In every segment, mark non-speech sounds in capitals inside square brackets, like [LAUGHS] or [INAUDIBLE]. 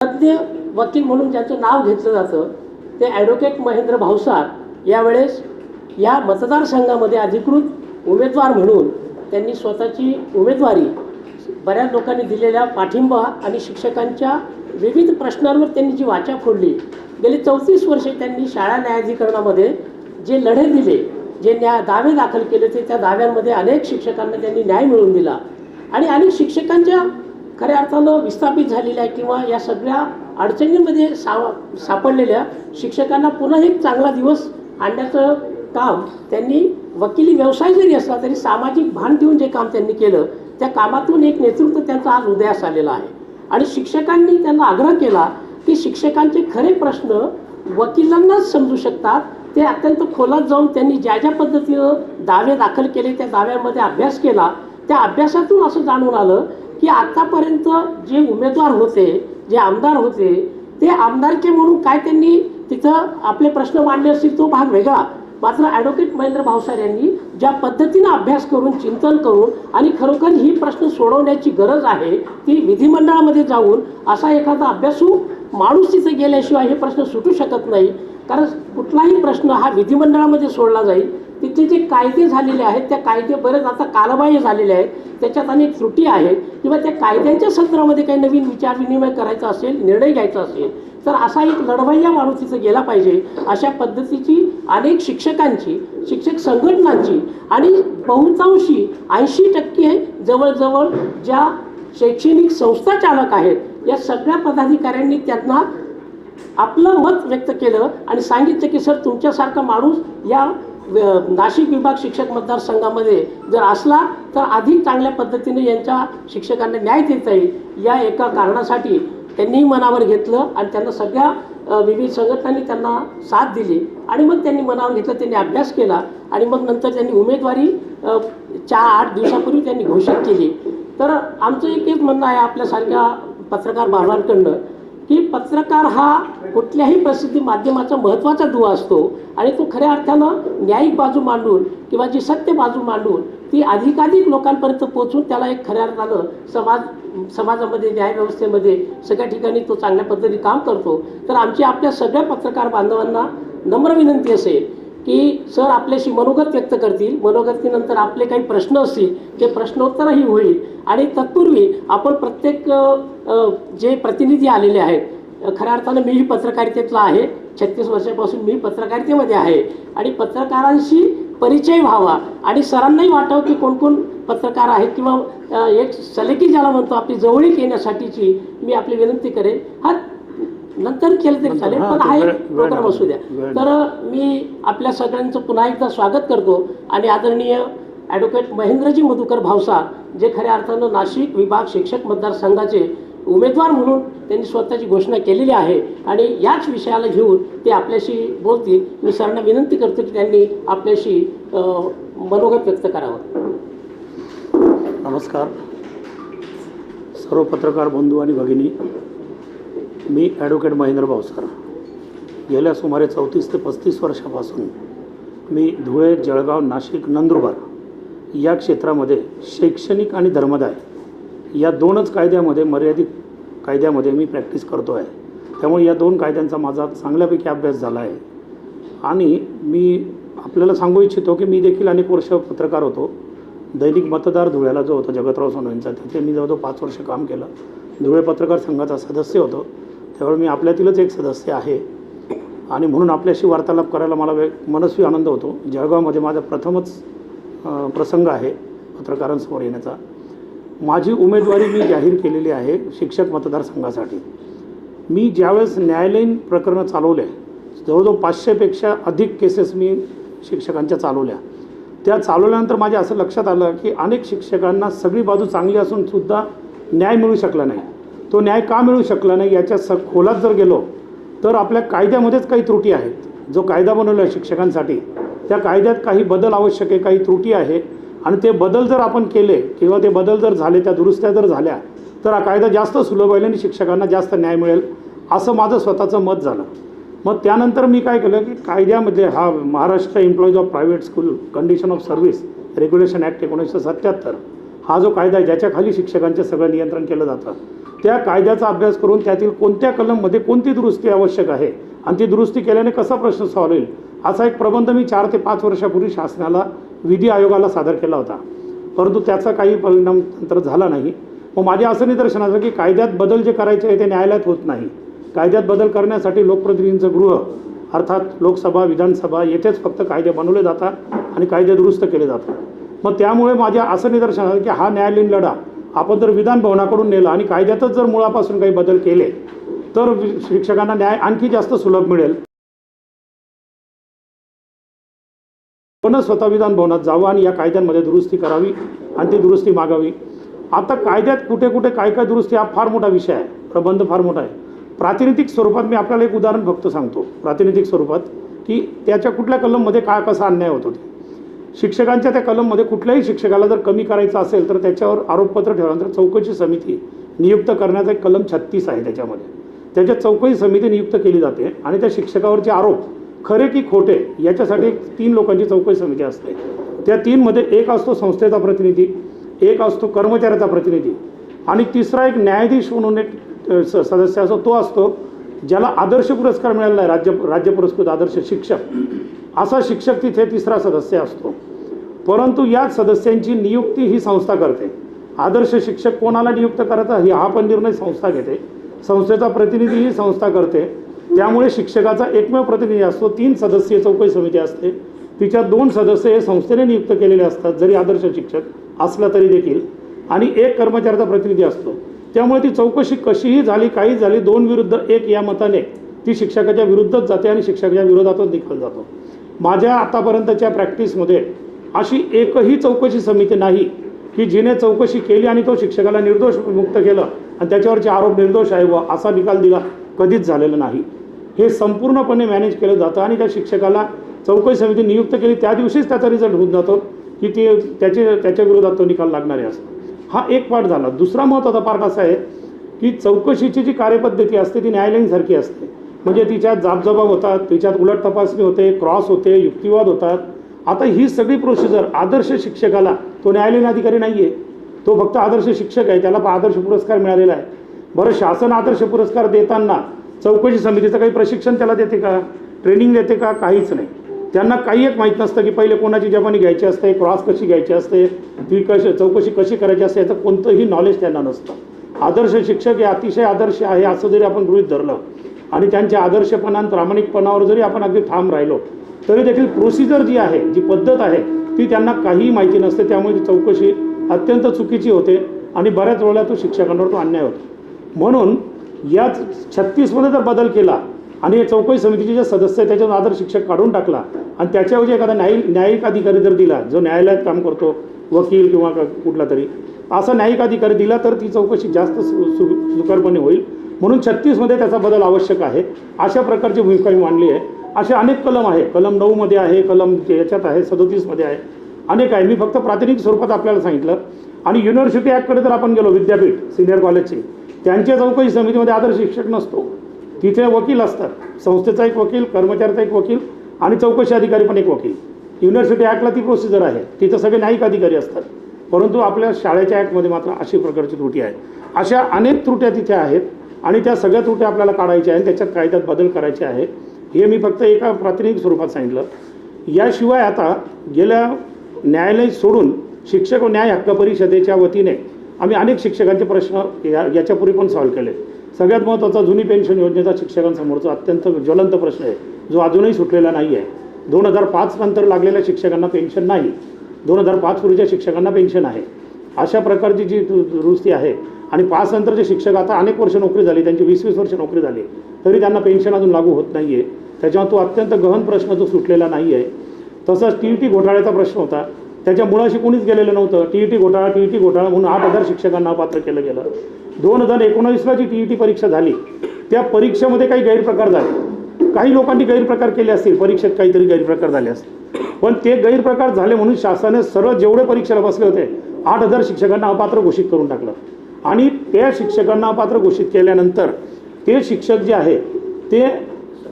तज्ज्ञ वकील म्हणून ज्यांचं नाव घेतलं जातं ते ॲडव्होकेट महेंद्र भावसार यावेळेस या मतदारसंघामध्ये अधिकृत उमेदवार म्हणून त्यांनी स्वतःची उमेदवारी बऱ्याच लोकांनी दिलेल्या पाठिंबा आणि शिक्षकांच्या विविध प्रश्नांवर त्यांनी जी वाचा फोडली गेली चौतीस वर्षे त्यांनी शाळा न्यायाधिकरणामध्ये जे लढे दिले जे न्याय दावे दाखल केले ते त्या दाव्यांमध्ये अनेक शिक्षकांना त्यांनी न्याय मिळवून दिला. आणि अनेक शिक्षकांच्या खऱ्या अर्थानं विस्थापित झालेल्या किंवा या सगळ्या अडचणींमध्ये सा सापडलेल्या शिक्षकांना पुन्हा एक चांगला दिवस आणण्याचं काम त्यांनी वकिली व्यवसाय जरी असला तरी सामाजिक भान ठेवून जे काम त्यांनी केलं त्या कामातून एक नेतृत्व त्यांचा आज उदयास आलेला आहे. आणि शिक्षकांनी त्यांना आग्रह केला की शिक्षकांचे खरे प्रश्न वकिलांनाच समजू शकतात. ते अत्यंत खोलात जाऊन त्यांनी ज्या ज्या पद्धतीनं दावे दाखल केले त्या दाव्यांमध्ये अभ्यास केला त्या अभ्यासातून असं जाणून आलं की आतापर्यंत जे उमेदवार होते जे आमदार होते ते आमदारके म्हणून काय त्यांनी तिथं आपले प्रश्न मांडले असतील तो भाग वेगळा. मात्र ॲडव्होकेट महेंद्र भावसार यांनी ज्या पद्धतीनं अभ्यास करून चिंतन करून आणि खरोखर ही प्रश्न सोडवण्याची गरज आहे ती विधिमंडळामध्ये जाऊन असा एखादा अभ्यासू माणूस तिथे गेल्याशिवाय हे प्रश्न सुटू शकत नाही. कारण कुठलाही प्रश्न हा विधिमंडळामध्ये सोडला जाईल. तिथले जे कायदे झालेले आहेत त्या कायदे बरेच आता कालबाह्य झालेले आहेत. त्याच्यात अनेक त्रुटी आहेत. किंवा त्या कायद्यांच्या सत्रामध्ये काही नवीन विचार विनिमय करायचा असेल निर्णय घ्यायचा असेल तर असा एक लढवय्या माणूस गेला पाहिजे. अशा पद्धतीची अनेक शिक्षकांची शिक्षक संघटनांची आणि बहुतांशी ऐंशी टक्के जवळजवळ ज्या शैक्षणिक संस्था चालक आहेत या सगळ्या पदाधिकाऱ्यांनी त्यांना आपलं मत व्यक्त केलं आणि सांगितलं की सर तुमच्यासारखा माणूस या नाशिक विभाग शिक्षक मतदारसंघामध्ये जर असला तर अधिक चांगल्या पद्धतीने यांच्या शिक्षकांना न्याय देता येईल या एका कारणासाठी त्यांनीही मनावर घेतलं आणि त्यांना सगळ्या विविध संघटनांनी त्यांना साथ दिली. आणि मग त्यांनी मनावर घेतलं त्यांनी अभ्यास केला आणि मग नंतर त्यांनी उमेदवारी चार आठ दिवसापूर्वी त्यांनी घोषित केली. तर आमचं एक एक म्हणणं आहे आपल्यासारख्या पत्रकार बांधवांकडनं पत्रकार हा कुठल्याही प्रसिद्धी माध्यमाचा महत्त्वाचा दुवा असतो आणि तो खऱ्या अर्थानं न्यायिक बाजू मांडून किंवा जी सत्य बाजू मांडून ती अधिकाधिक लोकांपर्यंत पोहोचून त्याला एक खऱ्या अर्थानं समाज समाजामध्ये न्यायव्यवस्थेमध्ये सगळ्या ठिकाणी तो चांगल्या पद्धतीने काम करतो. तर आमची आपल्या सगळ्या पत्रकार बांधवांना नम्र विनंती असेल की सर आपल्याशी मनोगत व्यक्त करतील. मनोगतीनंतर आपले काही प्रश्न असतील ते प्रश्नोत्तरही होईल. आणि तत्पूर्वी आपण प्रत्येक जे प्रतिनिधी आलेले आहेत खऱ्या अर्थानं मीही पत्रकारितेतला आहे. छत्तीस वर्षापासून मी पत्रकारितेमध्ये आहे. आणि पत्रकारांशी परिचय व्हावा आणि सरांनाही वाटावं की कोण कोण पत्रकार आहेत किंवा एक सलेकी ज्याला म्हणतो आपली जवळीक येण्यासाठीची मी आपली विनंती करेन. हा नंतर केलं तरी चालेल पण हा एक प्रोग्राम. असू द्या. तर मी आपल्या सगळ्यांचं पुन्हा एकदा स्वागत करतो आणि आदरणीय ॲडव्होकेट महेंद्रजी मधुकर भावसार जे खऱ्या अर्थानं नाशिक विभाग शिक्षक मतदारसंघाचे उमेदवार म्हणून त्यांनी स्वतःची घोषणा केलेली आहे. आणि याच विषयाला घेऊन ते आपल्याशी बोलतील. मी सरांना विनंती करतो की त्यांनी आपल्याशी मनोगत व्यक्त करावं. नमस्कार. सर्व पत्रकार बंधू आणि भगिनी मी ॲडव्होकेट महेंद्र भावसार गेल्या सुमारे चौतीस ते पस्तीस वर्षापासून मी धुळे जळगाव नाशिक नंदुरबार या क्षेत्रामध्ये शैक्षणिक आणि धर्मदाय या दोनच कायद्यामध्ये मर्यादित कायद्यामध्ये मी प्रॅक्टिस करतो आहे त्यामुळे या दोन कायद्यांचा माझा चांगल्यापैकी अभ्यास झाला आहे. आणि मी आपल्याला सांगू इच्छितो की मी देखील अनेक वर्ष पत्रकार होतो. दैनिक मतदार धुळ्याला जो होता जगतराव सोनवेंचा तिथे मी जवळजवळ पाच वर्ष काम केलं. धुळे पत्रकार संघाचा सदस्य होतो. त्यावेळी मी आपल्यातीलच एक सदस्य आहे. आणि म्हणून आपल्याशी वार्तालाप करायला मला वेग मनस्वी आनंद होतो. जळगावमध्ये माझा प्रथमच प्रसंग आहे पत्रकारांसमोर येण्याचा. माझी उमेदवारी मी जाहीर केलेली आहे शिक्षक मतदारसंघासाठी. मी ज्यावेळेस न्यायालयीन प्रकरणं चालवले जवळजवळ पाचशेपेक्षा अधिक केसेस मी शिक्षकांच्या चालवल्या. त्या चालवल्यानंतर माझ्या असं लक्षात आलं की अनेक शिक्षकांना सगळी बाजू चांगली असून सुद्धा न्याय मिळू शकला नाही. तो न्याय का मिळू शकला नाही याच्या स खोलात जर गेलो तर आपल्या कायद्यामध्येच काही त्रुटी आहेत. जो कायदा बनवला आहे शिक्षकांसाठी त्या कायद्यात काही बदल आवश्यक आहे काही त्रुटी आहे आणि ते बदल जर आपण केले किंवा ते बदल जर झाले त्या दुरुस्त्या जर झाल्या तर हा कायदा जास्त सुलभ होईल आणि शिक्षकांना जास्त न्याय मिळेल असं माझं स्वतःचं मत झालं. मग त्यानंतर मी काय केलं की कायद्यामध्ये हा Maharashtra employees of private school condition of service regulation act एकोणीसशे सत्त्याहत्तर हा जो कायदा आहे ज्याच्याखाली शिक्षकांचे सगळं नियंत्रण केलं जातं त्या कायद्याचा अभ्यास करून त्यातील कोणत्या कलममध्ये कोणती दुरुस्ती आवश्यक आहे आणि ती दुरुस्ती केल्याने कसा प्रश्न सॉल्व्ह होईल असा एक प्रबंध मी चार ते पाच वर्षापूर्वी शासनाला विधी आयोगाला सादर केला होता. परंतु त्याचा काही परिणाम नंतर झाला नाही. मग माझ्या असं निदर्शन असं की कायद्यात बदल जे करायचे आहे ते न्यायालयात होत नाही. कायद्यात बदल करण्यासाठी लोकप्रतिनिधींचं गृह अर्थात लोकसभा विधानसभा येथेच फक्त कायदे बनवले जातात आणि कायदे दुरुस्त केले जातात. मग त्यामुळे माझ्या असं निदर्शन आलं की हा न्यायालयीन लढा आपण जर विधान भवनाकडून नेला आणि कायद्यातच जर मुळापासून काही बदल केले तर वि- शिक्षकांना न्याय आणखी जास्त सुलभ मिळेल. त्यांना स्वतः विधान भवनात जावं आणि या कायद्यांमध्ये दुरुस्ती करावी आणि ती दुरुस्ती मागावी. आता कायद्यात कुठे कुठे काय काय दुरुस्ती हा फार मोठा विषय आहे प्रबंध फार मोठा आहे. प्रातिनिधिक स्वरूपात मी आपल्याला एक उदाहरण फक्त सांगतो. प्रातिनिधिक स्वरूपात की त्याच्या कुठल्या कलममध्ये काय कसा अन्याय होत होते शिक्षकांच्या त्या कलममध्ये कुठल्याही शिक्षकाला जर कमी करायचं असेल तर त्याच्यावर आरोपपत्र ठेवल्यानंतर चौकशी समिती नियुक्त करण्याचा एक कलम छत्तीस आहे त्याच्यामध्ये. त्याच्यात चौकशी समिती नियुक्त केली जाते आणि त्या शिक्षकावरचे आरोप खरे की खोटे याच्यासाठी तीन लोकांची चौकशी समिती असते. त्या तीनमध्ये एक असतो संस्थेचा प्रतिनिधी एक असतो कर्मचाऱ्याचा प्रतिनिधी आणि तिसरा एक न्यायाधीश म्हणून एक स- सदस्य असतो. तो असतो ज्याला आदर्श पुरस्कार मिळालेला आहे राज्य राज्य पुरस्कृत आदर्श शिक्षक. असा शिक्षक तिथे तिसरा सदस्य असतो. परंतु या सदस्यांची नियुक्ती ही संस्था करते. आदर्श शिक्षक कोणाला नियुक्त करायचा ही हा पण निर्णय संस्था घेते. संस्थेचा प्रतिनिधी ही संस्था करते. त्यामुळे शिक्षकाचा एकमेव प्रतिनिधी असतो. तीन सदस्यीय चौकशी समिती असते. तिच्या दोन सदस्य हे संस्थेने नियुक्त केलेले असतात जरी आदर्श शिक्षक असला तरी देखील. आणि एक कर्मचाऱ्याचा प्रतिनिधी असतो. त्यामुळे ती चौकशी कशीही झाली काही झाली दोन विरुद्ध एक या मताने ती शिक्षकाच्या विरुद्धच जाते आणि शिक्षकाच्या विरोधातच निकाल जातो. माझ्या आतापर्यंतच्या प्रॅक्टिसमध्ये अशी एकही चौकशी समिती नाही की जिने चौकशी केली आणि तो शिक्षकाला निर्दोष मुक्त केलं आणि त्याच्यावरचे आरोप निर्दोष आहे व असा निकाल दिला कधीच झालेला नाही. हे संपूर्णपणे मॅनेज केलं जातं आणि त्या शिक्षकाला चौकशी समिती नियुक्त केली. त्या दिवशीच त्याचा रिझल्ट होऊन जातो की ते त्याचे त्याच्या विरोधात तो निकाल लागणारे असतो हा एक पाठ झाला. दुसरा महत्त्वाचा पार्ट असा आहे की चौकशीची जी कार्यपद्धती असते ती न्यायालयीनसारखी असते. म्हणजे तिच्यात जाबजबाब होतात तिच्यात उलट तपासणी होते क्रॉस होते युक्तिवाद होतात. आता ही सगळी प्रोसिजर आदर्श शिक्षकाला तो न्यायालयीन अधिकारी नाही आहे तो फक्त आदर्श शिक्षक आहे त्याला आदर्श पुरस्कार मिळालेला आहे. बरं शासन आदर्श पुरस्कार देताना चौकशी समितीचं काही प्रशिक्षण त्याला देते का? ट्रेनिंग देते का? काहीच नाही. त्यांना काही एक माहीत नसतं की पहिले कोणाची जबानी घ्यायची असते क्रॉस कशी घ्यायची असते ती कशी चौकशी कशी करायची असते याचं कोणतंही नॉलेज त्यांना नसतं. आदर्श शिक्षक हे अतिशय आदर्श आहे असं जरी आपण गृहित धरलं आणि त्यांच्या आदर्शपणा प्रामाणिकपणावर जरी आपण अगदी ठाम राहिलो तरी देखील प्रोसिजर जी आहे जी पद्धत आहे ती त्यांना काहीही माहिती नसते. त्यामुळे ती चौकशी अत्यंत चुकीची होते आणि बऱ्याच वेळेला तो शिक्षकांवर तो अन्याय होतो. म्हणून या छत्तीसमध्ये जर बदल केला आणि चौकशी समितीचे जे सदस्य आहे त्याच्यातून आदर शिक्षक काढून टाकला आणि त्याच्याऐवजी एखादा न्यायिक न्यायिक अधिकारी जर दिला जो न्यायालयात काम करतो वकील किंवा कुठला तरी असा न्यायिक अधिकारी दिला तर ती चौकशी जास्त सु सु सुकरपणे होईल. म्हणून छत्तीसमध्ये त्याचा बदल आवश्यक आहे. अशा प्रकारची भूमिका मी मांडली आहे. असे अनेक कलम आहे कलम नऊमध्ये आहे कलम याच्यात आहे सदोतीसमध्ये आहे. अनेक आहे. मी फक्त प्रातिनिधिक स्वरूपात आपल्याला सांगितलं. आणि युनिव्हर्सिटी ॲक्टकडे जर आपण गेलो विद्यापीठ सिनियर कॉलेजची त्यांच्या चौकशी समितीमध्ये आदर्श शिक्षक नसतो. तिथे वकील असतात. संस्थेचा एक वकील कर्मचाऱ्याचा एक वकील आणि चौकशी अधिकारी पण एक वकील. युनिव्हर्सिटी ॲक्टला ती प्रोसिजर आहे. तिथं सगळे न्यायिक अधिकारी असतात. परंतु आपल्या शाळेच्या ॲक्टमध्ये मात्र अशी प्रकारची त्रुटी आहे. अशा अनेक त्रुट्या तिथे आहेत आणि त्या सगळ्या त्रुट्या आपल्याला काढायच्या आहेत. त्याच्यात कायद्यात बदल करायचे आहे हे मी फक्त एका प्रातिनिधिक स्वरूपात सांगितलं. याशिवाय आता गेल्या न्यायालय सोडून शिक्षक व न्याय हक्क परिषदेच्या वतीने आम्ही अनेक शिक्षकांचे प्रश्न या याच्यापूर्वी पण सॉल्व्ह केले. सगळ्यात महत्त्वाचा जुनी पेन्शन योजनेचा शिक्षकांसमोरचा अत्यंत ज्वलंत प्रश्न आहे. जो अजूनही सुटलेला नाही आहे दोन हजार पाच नंतर लागलेल्या शिक्षकांना पेन्शन नाही. दोन हजार पाच पूर्वीच्या शिक्षकांना पेन्शन आहे. अशा प्रकारची जी दुरुस्ती आहे आणि पाच नंतरचे शिक्षक आता अनेक वर्ष नोकरी झाली त्यांची वीस वीस वर्ष नोकरी झाली तरी त्यांना पेन्शन अजून लागू होत नाही आहे त्याच्यामुळे तो अत्यंत गहन प्रश्न जो सुटलेला नाही आहे तसंच टी ई टी घोटाळ्याचा प्रश्न होता. त्याच्या मुळाशी कोणीच गेलेलं नव्हतं. टी ई टी घोटाळा टी ई टी घोटाळा म्हणून आठ हजार शिक्षकांना पात्र केलं गेलं. दोन हजार एकोणावीसला जी टी ई टी परीक्षा झाली. त्या परीक्षेमध्ये काही गैरप्रकार झाले. काही लोकांनी गैरप्रकार केले असतील. परीक्षेत काहीतरी गैरप्रकार झाले असतील. पण ते गैरप्रकार झाले म्हणून शासनाने सरळ जेवढे परीक्षेला बसले होते आठ हजार शिक्षकांना अपात्र घोषित करून टाकलं. आणि त्या शिक्षकांना अपात्र घोषित केल्यानंतर ते शिक्षक जे आहे ते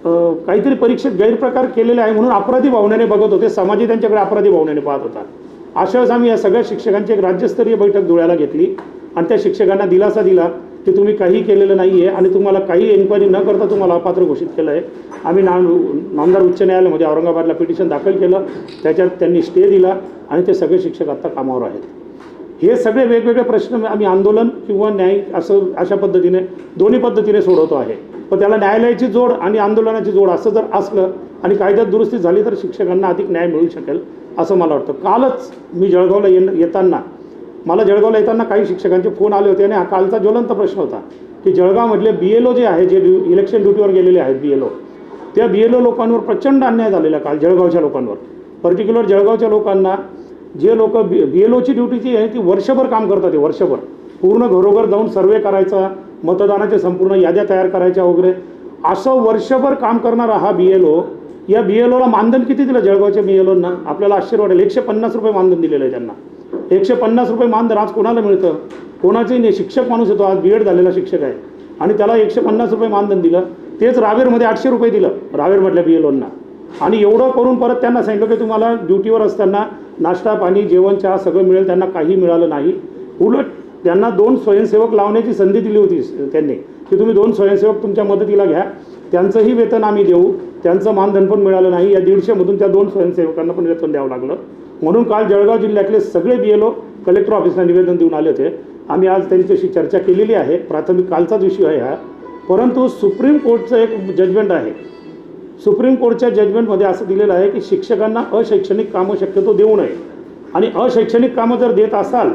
काहीतरी परीक्षेत गैरप्रकार केलेले आहे म्हणून अपराधी भावनेने बघत होते. समाजही त्यांच्याकडे अपराधी भावनेने पाहत होता. अशा वेळेस आम्ही या सगळ्या शिक्षकांची एक राज्यस्तरीय बैठक धुळ्याला घेतली. आणि त्या शिक्षकांना दिलासा दिला की तुम्ही काही केलेलं नाही आहे आणि तुम्हाला काही एन्क्वायरी न करता तुम्हाला अपात्र घोषित केलं आहे. आम्ही ना नामदार उच्च न्यायालयामध्ये औरंगाबादला पिटिशन दाखल केलं. त्याच्यात त्यांनी स्टे दिला आणि ते सगळे शिक्षक आत्ता कामावर आहेत. हे सगळे वेगवेगळे प्रश्न आम्ही आंदोलन किंवा न्याय असं अशा पद्धतीने दोन्ही पद्धतीने सोडवतो आहे. पण त्याला न्यायालयाची जोड आणि आंदोलनाची जोड असं जर असलं आणि कायद्यात दुरुस्ती झाली तर शिक्षकांना अधिक न्याय मिळू शकेल असं मला वाटतं. कालच मी जळगावला ये येताना मला जळगावला येताना काही शिक्षकांचे फोन आले होते आणि हा कालचा ज्वलंत प्रश्न होता की जळगावमधले बी एल ओ जे आहे जे ड्यू इलेक्शन ड्युटीवर गेलेले आहेत बी एल ओ त्या बी एल ओ लोकांवर प्रचंड अन्याय झालेला काल जळगावच्या लोकांवर. पर्टिक्युलर जळगावच्या लोकांना जे लोक बी बी एल ओची ड्युटी जी आहे ती वर्षभर काम करतात ते वर्षभर. पूर्ण घरोघर जाऊन सर्वे करायचा मतदानाच्या संपूर्ण याद्या तयार करायच्या वगैरे. असं वर्षभर काम करणारा हा बी एल ओ या बी एल ओला मानधन किती दिलं जळगावच्या बी एल ओना आपल्याला आश्चर्य वाटेल. एकशे पन्नास रुपये मानधन दिलेलं आहे त्यांना. एकशे पन्नास रुपये मानधन आज कोणाला मिळतं? कोणाचंही नाही. शिक्षक माणूस येतो. आज बी एड झालेला शिक्षक आहे. आणि त्याला एकशे पन्नास रुपये मानधन दिलं. तेच रावेरमध्ये आठशे रुपये दिलं. रावेरमधल्या बी एल ओंना आणि एवढं करून परत त्यांना सांगितलं की तुम्हाला ड्युटीवर असताना नाश्ता पाणी जेवण चहा सगळं मिळेल. त्यांना काही मिळालं नाही. उलट त्यांना दोन स्वयंसेवक लावण्याची संधी दिली होती त्यांनी. की तुम्ही दोन स्वयंसेवक तुमच्या मदतीला घ्या. त्यांचंही वेतन आम्ही देऊ. त्यांचं मानधन पण मिळालं नाही. या दीडशेमधून त्या दोन स्वयंसेवकांना पण वेतन द्यावं लागलं. म्हणून काल जळगाव जिल्ह्यातले सगळे बी एल ओ कलेक्टर ऑफिसला निवेदन देऊन आले होते. आम्ही आज त्यांच्याशी चर्चा केलेली आहे. प्राथमिक कालचाच विषय आहे हा. परंतु सुप्रीम कोर्टचं एक जजमेंट आहे. सुप्रीम कोर्टच्या जजमेंटमध्ये असं दिलेलं आहे की शिक्षकांना अशैक्षणिक कामं शक्यतो देऊ नये. आणि अशैक्षणिक कामं जर देत असाल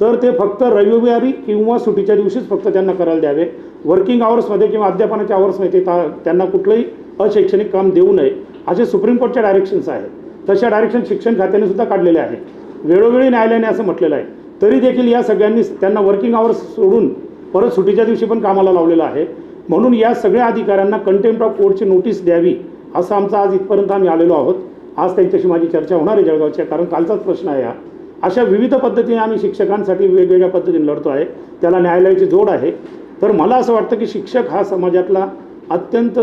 तर ते फक्त रविवारी किंवा सुट्टीच्या दिवशीच फक्त त्यांना करायला द्यावे. वर्किंग आवर्समध्ये किंवा अध्यापनाच्या आवर्समध्ये ते ता- त्यांना कुठलंही अशैक्षणिक काम देऊ नये असे सुप्रीम कोर्टच्या डायरेक्शन्स आहेत. तशा डायरेक्शन शिक्षण खात्याने सुद्धा काढलेले आहे वेळोवेळी न्यायालयाने असं म्हटलेलं आहे. तरी देखील या सगळ्यांनी त्यांना वर्किंग आवर्स सोडून परत सुट्टीच्या दिवशी पण कामाला लावलेलं आहे. म्हणून या सगळ्या अधिकाऱ्यांना कंटेम्प्ट ऑफ कोर्टची नोटीस द्यावी असं आमचा आज इथपर्यंत आम्ही आलेलो आहोत. आज त्यांच्याशी माझी चर्चा होणार आहे जळगावच्या कारण कालचाच प्रश्न आहे हा. अशा विविध पद्धतीने आम्ही शिक्षकांसाठी वेगवेगळ्या पद्धतीने लढतो आहे. त्याला न्यायालयाची जोड आहे. तर मला असं वाटतं की शिक्षक हा समाजातला अत्यंत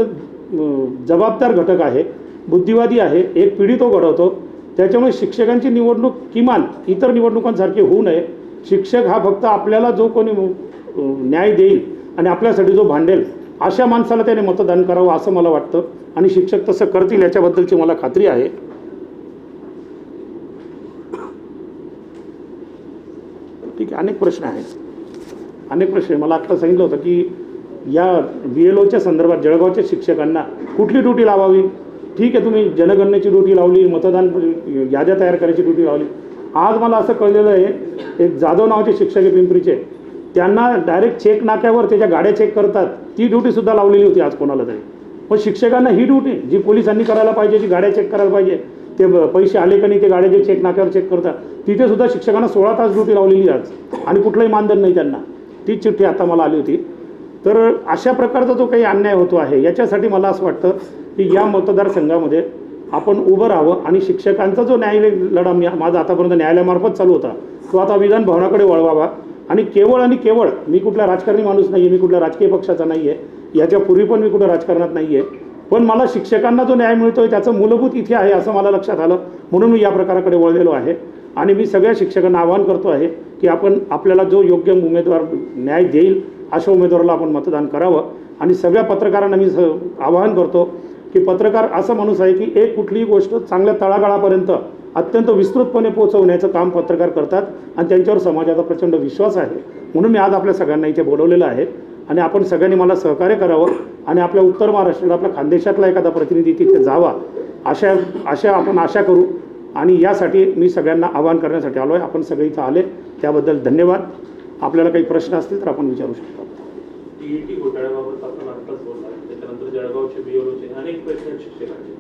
जबाबदार घटक आहे बुद्धिवादी आहे एक पिढी तो घडवतो. त्याच्यामुळे शिक्षकांची निवडणूक किमान इतर निवडणुकांसारखी होऊ नये. शिक्षक हा फक्त आपल्याला जो कोणी न्याय देईल आणि आपल्यासाठी जो भांडेल अशा माणसाला त्याने मतदान करावं असं मला वाटतं. आणि शिक्षक तसं करतील याच्याबद्दलची मला खात्री आहे. ठीक आहे अनेक प्रश्न आहेत. अनेक प्रश्न आहे मला आत्ता सांगितलं होतं की या बी एल ओच्या संदर्भात जळगावच्या शिक्षकांना कुठली ड्युटी लावावी? ठीक आहे तुम्ही जनगणनेची ड्युटी लावली मतदान याद्या तयार करायची ड्युटी लावली. आज मला असं कळलेलं आहे एक जाधव नावाचे शिक्षक आहे पिंपरीचे. त्यांना डायरेक्ट चेक नाक्यावर त्याच्या गाड्या चेक करतात. ती ड्युटीसुद्धा लावलेली होती आज कोणाला तरी. पण शिक्षकांना ही ड्युटी जी पोलिसांनी करायला पाहिजे जी गाड्या चेक करायला पाहिजे ते पैसे आले का नाही ते गाड्या जे चेक नाक्यावर चेक करतात तिथे सुद्धा शिक्षकांना सोळा तास ड्युटी लावलेली आज. आणि कुठलंही मानधन नाही त्यांना. ती चिठ्ठी आता मला आली होती. तर अशा प्रकारचा जो काही अन्याय होतो आहे याच्यासाठी मला असं वाटतं की या मतदारसंघामध्ये आपण उभं राहावं आणि शिक्षकांचा जो न्याय लढा माझा आतापर्यंत न्यायालयामार्फत चालू होता तो आता विधान भवनाकडे वळवावा. आणि केवळ आणि केवळ मी कुठला राजकारणी माणूस नाही आहे मी कुठल्या राजकीय पक्षाचा नाही आहे याच्यापूर्वी पण मी कुठं राजकारणात नाही आहे पण मला शिक्षकांना जो न्याय मिळतो आहे त्याचं मूलभूत इथे आहे असं मला लक्षात आलं म्हणून मी या प्रकाराकडे वळलेलो आहे. आणि मी सगळ्या शिक्षकांना आवाहन करतो आहे की आपण आपल्याला जो योग्य उमेदवार न्याय देईल अशा उमेदवाराला आपण मतदान करावं. आणि सगळ्या पत्रकारांना मी स आवाहन करतो की पत्रकार असा माणूस आहे की एक कुठलीही गोष्ट चांगल्या तळागाळापर्यंत अत्यंत विस्तृतपणे पोहोचवण्याचं काम पत्रकार करतात आणि त्यांच्यावर समाजाचा प्रचंड विश्वास आहे. म्हणून मी आज आपल्या सगळ्यांना इथे बोलवलेलं आहे. आणि आपण सगळ्यांनी मला सहकार्य करावं आणि आपल्या उत्तर महाराष्ट्राला आपल्या खानदेशातला एखादा प्रतिनिधी तिथे जावा अशा अशा आपण आशा करू. आणि यासाठी मी सगळ्यांना आवाहन करण्यासाठी आलो आहे आपण सगळे इथं आले. त्याबद्दल धन्यवाद. आपल्याला काही प्रश्न असतील तर आपण विचारू शकतो टीईटी घोटाळ्याबाबत आपण आत्ताच बोलला त्याच्यानंतर जळगावचे बीओचे अनेक प्रश्न आहेत शिक्षकांचे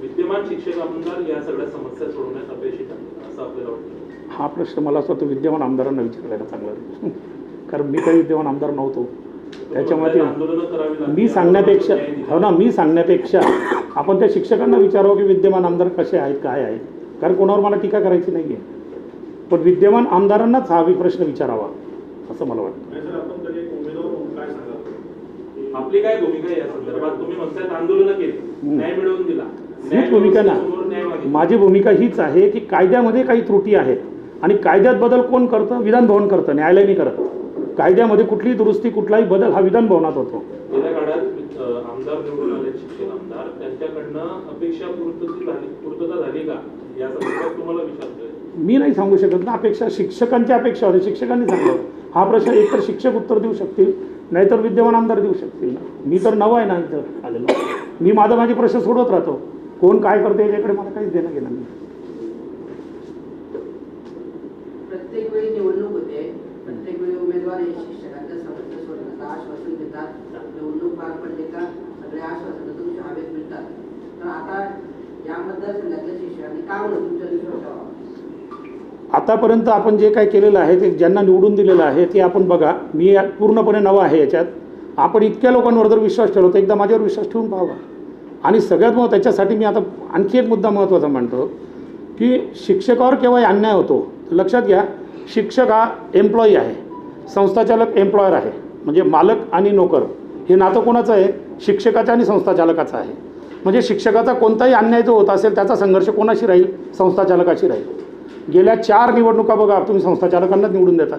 विद्यमान शिक्षक आमदार या सगळ्या समस्या सोडवण्यास अपेक्षित आहेत असं आपल्याला वाटतं हा प्रश्न मला असं वाटतं विद्यमान आमदारांना विचारलेला चांगला. [LAUGHS] कारण मी काही विद्यमान आमदार नव्हतो त्याच्यामुळे ते- आंदोलनं करावी लागली. मी सांगण्यापेक्षा. हो ना मी सांगण्यापेक्षा आपण त्या शिक्षकांना विचारावं की विद्यमान आमदार कसे आहेत काय आहेत कारण कोणावर मला टीका करायची नाही आहे पण विद्यमान आमदारांनाच हा प्रश्न विचारावा असं मला वाटतं. आपली काय भूमिका आहे या संदर्भात? तुम्ही म्हणतायत आंदोलनं केली. हम्म. न्याय मिळवून दिला. हीच भूमिका ना. माझी भूमिका हीच आहे की कायद्यामध्ये काही त्रुटी आहेत. आणि कायद्यात बदल कोण करतं? विधान भवन करतं न्यायालय नाही करत. कायद्यामध्ये कुठलीही दुरुस्ती कुठलाही बदल हा विधान भवनात होतो. गेल्या काळात अ, आमदार निवडून आले शिक्षक आमदार त्यांच्याकडनं अपेक्षा पूर्तता झाली का? या संदर्भात तुम्हाला विचारतोय. मी नाही सांगू शकत ना अपेक्षा शिक्षकांच्या अपेक्षा होती शिक्षकांनी सांगावं हा प्रश्न एकतर शिक्षक उत्तर देऊ शकतील नाहीतर विद्यमान आमदार देऊ शकतील. ना मी तर नवं आहे ना इथं आलेलो. मी माझा माझे प्रश्न सोडवत राहतो. कोण काय करते याच्याकडे मला काहीच देणं घेणं नाही. प्रत्येक वेळी निवडणूक होते प्रत्येक वेळी उमेदवार हे शिक्षकांच्या समस्या सोडण्याचं आश्वासन देतात. निवडणूक पार पडले का सगळे आश्वासन तुमच्या हवेत मिळतात. तर आता या मतदारसंघातल्या शिक्षकांनी का म्हणून तुमच्या विश्वास आतापर्यंत आपण जे काय केलेलं आहे ते ज्यांना निवडून दिलेलं आहे ते आपण बघा. मी पूर्णपणे नवं आहे याच्यात. आपण इतक्या लोकांवर जर विश्वास ठेवला तर एकदा माझ्यावर विश्वास ठेवून पाहावा. आणि सगळ्यात मग त्याच्यासाठी मी आता आणखी एक मुद्दा महत्त्वाचा मांडतो की शिक्षकावर केव्हा अन्याय होतो लक्षात घ्या शिक्षक हा एम्प्लॉई आहे. संस्थाचालक एम्प्लॉयर आहे. म्हणजे मालक आणि नोकर. हे नातं कोणाचं आहे? शिक्षकाचं आणि संस्थाचालकाचं आहे. म्हणजे शिक्षकाचा कोणताही अन्याय जो होत असेल त्याचा संघर्ष कोणाशी राहील? संस्थाचालकाशी राहील. गेल्या चार निवडणुका बघा तुम्ही संस्थाचालकांनाच निवडून देतात.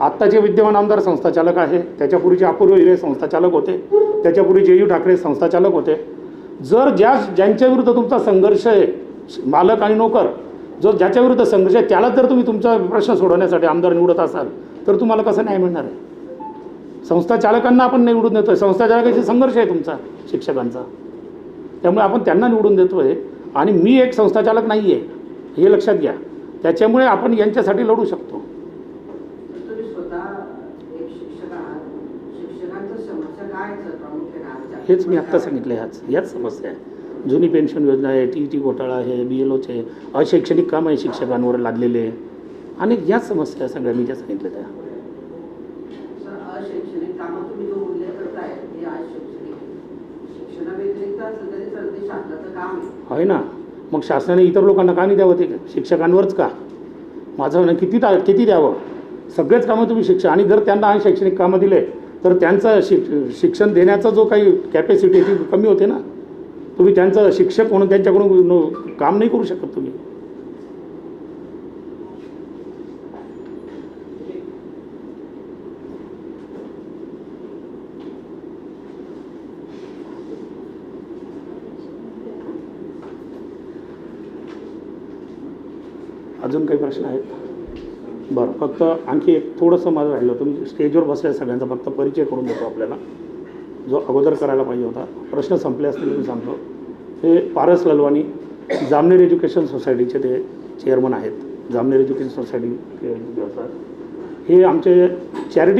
आत्ताचे विद्यमान आमदार संस्थाचालक आहे त्याच्यापूर्वीचे अपूर्व हिरे संस्थाचालक होते त्याच्यापूर्वी जे यू ठाकरे संस्थाचालक होते जर ज्या ज्यांच्या विरुद्ध तुमचा संघर्ष आहे मालक आणि नोकर जो ज्याच्या विरुद्ध संघर्ष आहे त्याला जर तुम्ही तुमचा प्रश्न सोडवण्यासाठी आमदार निवडत असाल तर तुम्हाला कसं न्याय मिळणार आहे? संस्थाचालकांना आपण निवडून देतोय आहे संस्थाचालकाशी संघर्ष आहे तुमचा शिक्षकांचा. त्यामुळे आपण त्यांना निवडून देतोय आणि मी एक संस्थाचालक नाही आहे हे लक्षात घ्या. त्याच्यामुळे आपण यांच्यासाठी लढू शकतो. हेच मी आत्ता सांगितलं ह्याच ह्याच समस्या आहे. जुनी पेन्शन योजना आहे टी टी घोटाळा आहे बी एल ओचे अशैक्षणिक काम आहे शिक्षकांवर लागलेले आणि याच समस्या सगळ्या मी ज्या सांगितल्या त्या. हे आहे ना. मग शासनाने इतर लोकांना का नाही द्यावं ते? शिक्षकांवरच का? माझं म्हणणं किती ता किती द्यावं? सगळेच कामं तुम्ही शिक्षण आणि जर त्यांना शैक्षणिक कामं दिले तर त्यांचं शिक शिक्षण देण्याचा जो काही कॅपॅसिटी ती कमी होते ना? तुम्ही त्यांचं शिक्षक म्हणून त्यांच्याकडून काम नाही करू शकत तुम्ही. अजून काही प्रश्न आहेत? बरं फक्त आणखी एक थोडंसं माझं राहिलं तुम्ही म्हणजे स्टेजवर बसल्या सगळ्यांचा फक्त परिचय करून देतो आपल्याला. जो अगोदर करायला पाहिजे होता. प्रश्न संपले असतील मी सांगतो. हे पारस ललवानी जामनेर एज्युकेशन सोसायटीचे ते चेअरमन आहेत. जामनेर एज्युकेशन सोसायटी हे आमचे चॅरिटी